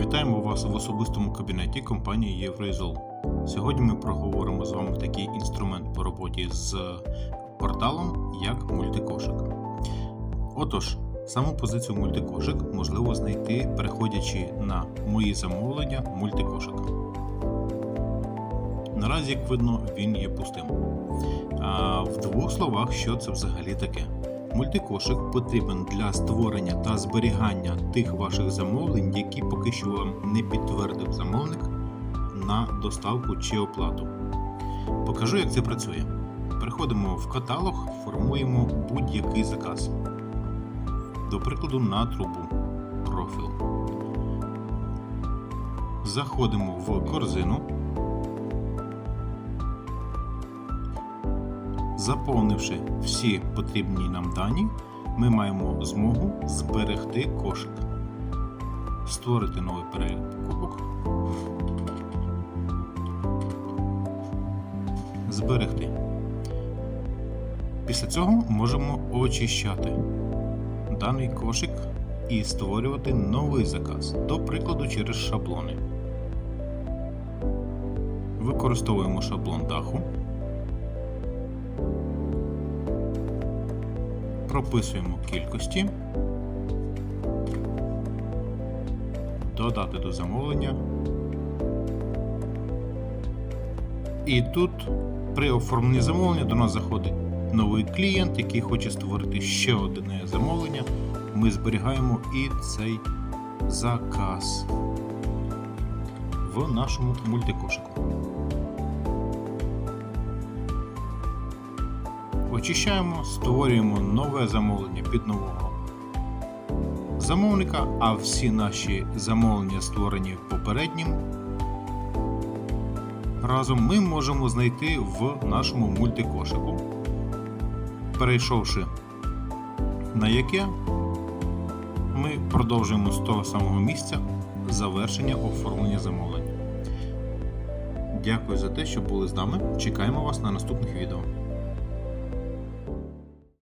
Вітаємо вас в особистому кабінеті компанії Євроізол. Сьогодні ми проговоримо з вами такий інструмент по роботі з порталом, як мультикошик. Отож, саму позицію мультикошик можливо знайти, переходячи на мої замовлення мультикошик. Наразі, як видно, він є пустим. А в двох словах, що це взагалі таке? Мультикошик потрібен для створення та зберігання тих ваших замовлень, які поки що вам не підтвердив замовник на доставку чи оплату. Покажу, як це працює. Переходимо в каталог, формуємо будь-який заказ. До прикладу, на трубу профіл. Заходимо в корзину. Заповнивши всі потрібні нам дані, ми маємо змогу зберегти кошик, створити новий перелік покупок, зберегти. Після цього можемо очищати даний кошик і створювати новий заказ, до прикладу, через шаблони. Використовуємо шаблон даху. Прописуємо кількості, додати до замовлення. І тут при оформленні замовлення до нас заходить новий клієнт, який хоче створити ще одне замовлення. Ми зберігаємо і цей заказ в нашому мультикошику. Очищаємо, створюємо нове замовлення під нового замовника, а всі наші замовлення, створені попереднім, разом ми можемо знайти в нашому мультикошику. Перейшовши на яке, ми продовжуємо з того самого місця завершення оформлення замовлення. Дякую за те, що були з нами. Чекаємо вас на наступних відео.